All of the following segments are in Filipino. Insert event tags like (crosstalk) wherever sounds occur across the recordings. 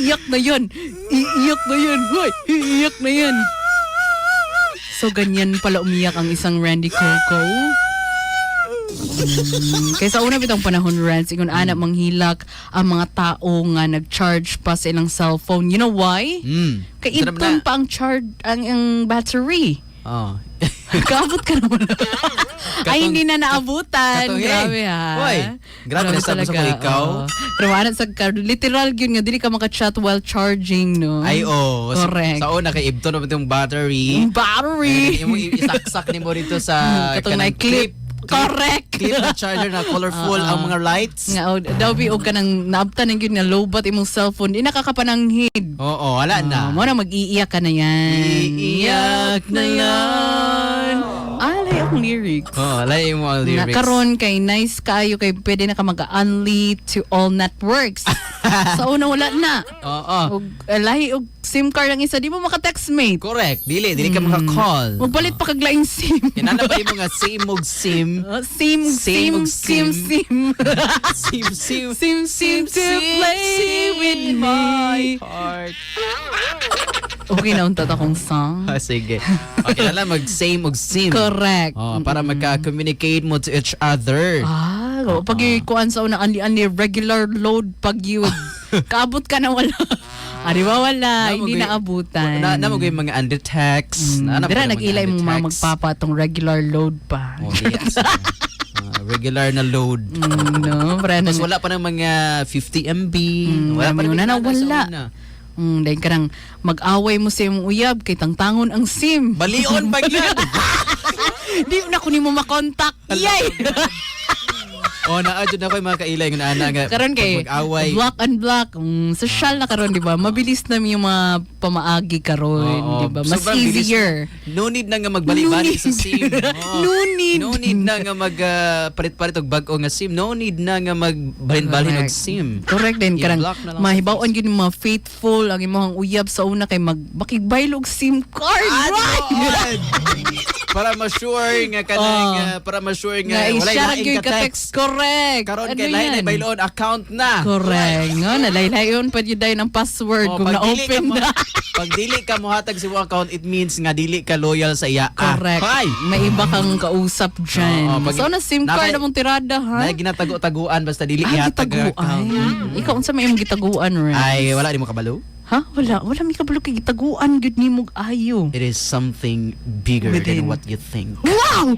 iiyak na yan. Iiyak na yan. Hoy, iiyak na yan. So, ganyan pala umiyak ang isang Randy Coco. Mm, kaysa una bitang panahon, Rans, ingon anak manghilak ang mga tao nga nag-charge pa sa ilang cellphone. You know why? Mm. Kay Sarap itong na. pa ang charge, ang, ang battery. Oh. (laughs) Kaabot ka naman. (laughs) Ay, hindi na naabutan. katong, hey. Grabe ha. Hoy, grabe na sabi sa ko ikaw. oo. Pero ano sa car, literal yun nga, dili ka makachat while charging, no? Ay, oh. Sa- Correct. Sa una, kay naman yung battery. Yung battery. Yung isaksak ni mo rito sa (laughs) Katong kanang may clip. Correct. Clip na charger na colorful (laughs) Oo. ang mga lights. nga, oh, daw bi og ka nang naabtan ng yun nga lowbat imong cellphone, di nakakapananghid. Oo, wala na. mo na mag-iiyak ka na yan. Iiyak na yan. Lyrics. Oo, wala yung mga lyrics. Na karon kay nice kayo kay pwede na ka mag-unli to all networks. (laughs) sa una wala na. Oo. Og uh, lahi og SIM card ang isa di mo maka-text mate. Correct. Dili, dili ka maka-call. Magpalit pa kag laing SIM. Kinana yung mga same og sim? Uh, (laughs) sim, sim, og sim, (laughs) sim. sim. Sim, sim, sim, sim, to play with me. heart. Okay na unta akong song. Ah, sige. Okay na lang, mag-same og sim. Correct. Oh, para magka-communicate mo to each other. Ah, oh, pag kuan sa una anli anli regular load pag yun. (laughs) Kaabot ka na wala. Ah, di ba wala? Hindi Namogoy- naabutan. Na, na mo mga under text. Mm, na, Dira nag-ilay mong mga magpapa tong regular load pa. Oh, yes. (laughs) Ah, regular na load. Mm, no, nang wala pa ng mga 50 MB. Mm, wala pa rin na, nasa wala. Mm, dahil ka nang mag-away mo sa iyong uyab kay tangtangon ang SIM. Balion ba (laughs) yan? Di na ko ni mo makontak. Yay! Oh, naadyo na ko yung mga kailay ng ana nga. karon kay mag-away. block and block. Mm, social na karon di ba? Mabilis na yung mga pamaagi karon, Oo, di ba? Mas sobrang bilis easier. No need na nga magbalik-balik sa SIM. Oo. (laughs) No need. No need na nga mag ah, palit-palit og bag-o nga SIM. No need na nga magbalin-balin og Correct. SIM. Correct din karang na mahibawan gyud mga faithful ang imong uyab sa una kay mag bakigbaylog SIM card. right? (laughs) Right! para ma-sure nga kanang Oh. ah, para ma-sure Nga nga laing gyud ka text. text. Correct. Karon Ano kay lain ay bayloon account na. Correct. Nga nalaylay-layon pa yun dahil ang password Oh, kung na-open na. pag dili ka mo (laughs) hatag sa imong account, it means nga dili ka loyal sa iya. Ah, Correct. Hi! May iba kang kausap dyan. Oo, pag- so, na SIM card Nakay- among tirada, ha? Na ginatago-taguan basta dili Ay, ihatag account. Ikaw, unsa may imong gitaguan, right? Ay, wala di mo kabalo? Ha? Wala. Wala may kabalo kay gitaguan. Good ni mong ayo. It is something bigger Within. than what you think. Wow!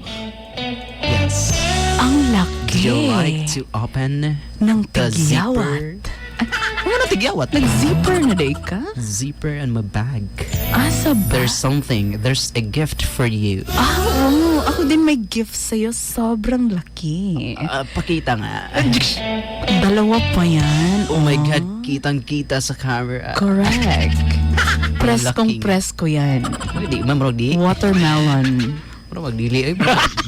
Yes. Ang Would you like to open Ng the tigyawat. zipper? Ano na tigyawat? Nag-zipper na day ka? Zipper and my bag. Asa ba? There's something. There's a gift for you. Ah, oo. Ako din may gift sa'yo. Sobrang laki. Ah, pakita nga. Dalawa pa yan. Oh my God, kitang-kita sa camera. Correct. (laughs) Preskong Laking- presko yan. Di, ma'am, Rog, di? Watermelon. Ano magdili? Ay,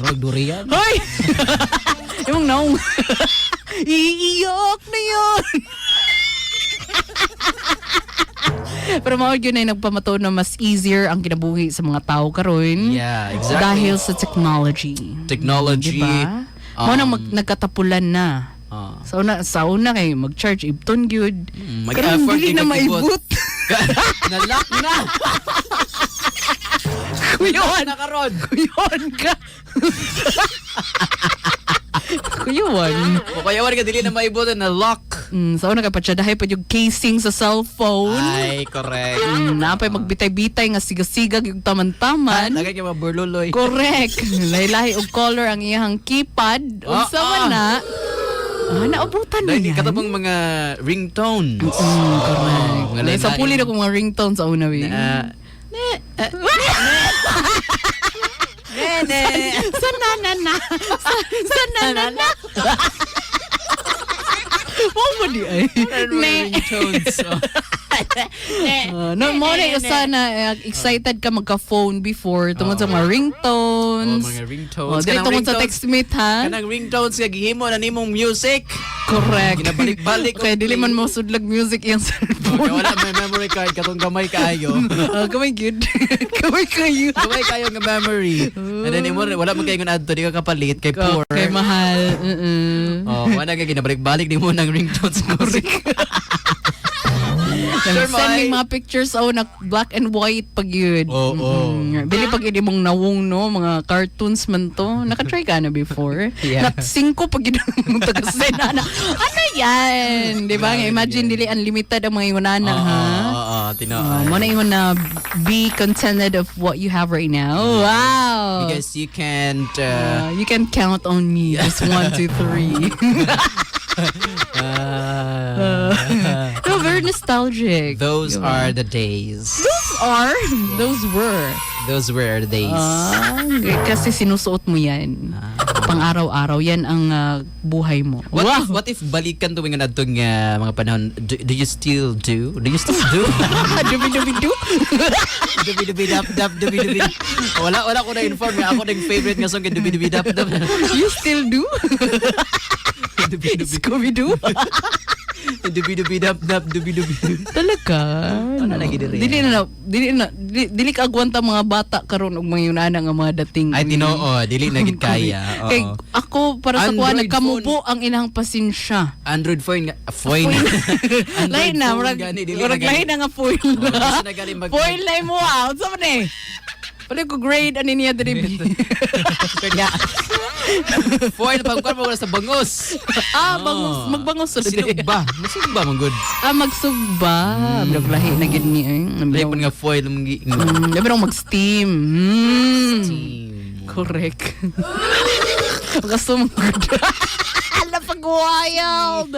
Rog, durian. Hoy! (laughs) Yung naong. (laughs) Iiyak na yun! (laughs) Pero mao yun ay nagpamato na mas easier ang kinabuhi sa mga tao karon. Yeah, exactly. Dahil sa technology. Technology. Diba? Mo nang um, mag, nagkatapulan na. Ah. Sa una, sa una kay mag-charge ibton gyud. Mm, Karon dili na maibot. (laughs) Nalock na! Kuyon! na karon. Kuyon ka! Kuyon. O kaya wala ka dili na maibutan na lock. Mm, sa una kay patsadahay pa yung casing sa cellphone. Ay, correct. Mm, napay magbitay-bitay nga sigasigag yung taman-taman. Lagay ka maburluloy. Correct. Lahi-lahi og color ang iyang keypad. Ah, Unsa man ah. na? Ah, naubutan na Dahil yan. katabang mga ringtones. Mm, correct. mga sa lain-lain. puli na kong mga ringtone sa una, we. Na, Nene. sa nanana. Sa, sa nanana. Mo mo di ay. Ne. ringtones. Oh. (laughs) Uh, no, mo na yung sana uh, excited ka magka-phone before tungkol sa mga Oh, ringtones. mga ringtones. Oh, dili tungkol sa textmate ha. Kanang ringtones nga gihimo na nimong music. Correct. Ginabalik-balik Kaya og dili man mo sudlag music yung Okay, cellphone. wala may memory card katong gamay kaayo. (laughs) Ah, kamay good. (laughs) kamay kayo. Gamay kayo nga memory. And then imo wala man kayo adto di ka kapalit kay poor. Kay mahal. Mm-mm. Oh, wala nga ginabalik-balik di mo ng ringtones music. Sure, Send me Mai. mga pictures oh na black and white pag yun. Oo, oo. Mhm. Bili pag hindi mong nawong no, mga cartoons man to. Nakatry ka na before? (laughs) Yeah. Not singko pag yun mong taga-sena na. (laughs) Ano yan? Di ba? Imagine dili unlimited ang mga yunana, Oo, ha? oo, oo, Uh, tinood. mo na yun na be contented of what you have right now. Wow! Because you can't... Uh, Uh, you can count on me. Just one, two, three. uh, (laughs) nostalgic. those Yun. are the days. Those are. Those were. Those were the days. Ah, kasi sinusuot mo yan. Pang araw-araw. Yan ang ah, buhay mo. What wow! if what if balikan tuwing natong uh, mga panahon do, do you still do? Do you still do? (laughs) Dubi-dubi-du. (laughs) dubi dubi dap dap dubi dubi. Wala wala ko na inform nga ako ng favorite nga song kay dubi dubi dap dap. You still do? (laughs) Scooby-Doo? Dubi dubi dap dap dubi dubi. Talaga? Ano lagi diri? Dili na, dili na, dili, dili ka agwanta mga bata karon og mga yunana nga mga dating. Ay tinoo, dili na gid kaya. Kay Oo. ako para sa kuha nagkamubo ang inang pasensya. Android phone nga phone. (laughs) Lain na, murag, murag lain na nga foil Foil na mo ah. Unsa man eh? Pwede ko grade ani niya diri. Kaya Foil pag mo sa bangos. ah, bangus, magbangos ulit. Sinugba. Masugba man good. Ah, magsugba. Murag lahi na gid ni eh. Lahi pa nga foil mong gi. Mm, Labi mag-steam. Mm. Team. Correct. Gusto mo good. Ala pag wild.